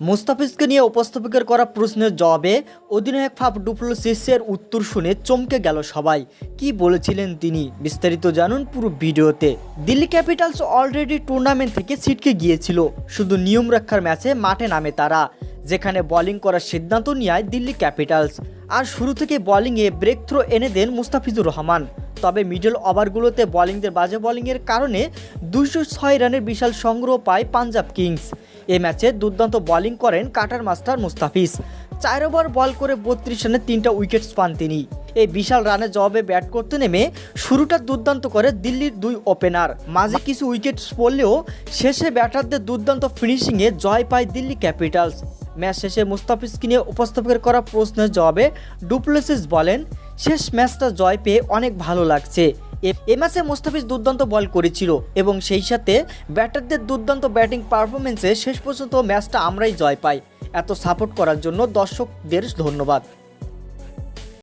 মুস্তাফিজকে নিয়ে উপস্থাপিকের করা প্রশ্নের জবাবে অধিনায়ক ফাফ ডুপ্লোসিসের উত্তর শুনে চমকে গেল সবাই। কি বলেছিলেন তিনি? বিস্তারিত জানুন পুরো ভিডিওতে। দিল্লি ক্যাপিটালস অলরেডি টুর্নামেন্ট থেকে ছিটকে গিয়েছিল। শুধু নিয়ম রক্ষার ম্যাচে মাঠে নামে তারা। যেখানে বোলিং করার সিদ্ধান্ত নেয় দিল্লি ক্যাপিটালস। আর শুরু থেকে বোলিংয়ে ব্রেক থ্রো এনে দেন মুস্তাফিজুর রহমান। তবে মিডল ওভারগুলোতে বোলিংদের বাজে বোলিংয়ের কারণে দুশো ছয় রানের বিশাল সংগ্রহ পায় পাঞ্জাব কিংস। এ ম্যাচে দুর্দান্ত বোলিং করেন কাটার মাস্টার মুস্তাফিজ। চার ওভার বল করে বত্রিশ রানে তিনটা উইকেটস পান তিনি। এই বিশাল রানের জবাবে ব্যাট করতে নেমে শুরুটা দুর্দান্ত করে দিল্লির দুই ওপেনার। মাঝে কিছু উইকেটস পড়লেও শেষে ব্যাটারদের দুর্দান্ত ফিনিশিংয়ে জয় পায় দিল্লি ক্যাপিটালস। ম্যাচ শেষে মুস্তাফিজকে নিয়ে উপস্থাপকের করা প্রশ্নের জবাবে ডুপ্লেসিস বলেন শেষ ম্যাচটা জয় পেয়ে অনেক ভালো লাগছে। এ- ম্যাচে মোস্তাফিজ দুর্দান্ত বল করেছিল এবং সেই সাথে ব্যাটারদের দুর্দান্ত ব্যাটিং পারফরমেন্সে শেষ পর্যন্ত ম্যাচটা আমরাই জয় পাই। এত সাপোর্ট করার জন্য দর্শকদের ধন্যবাদ।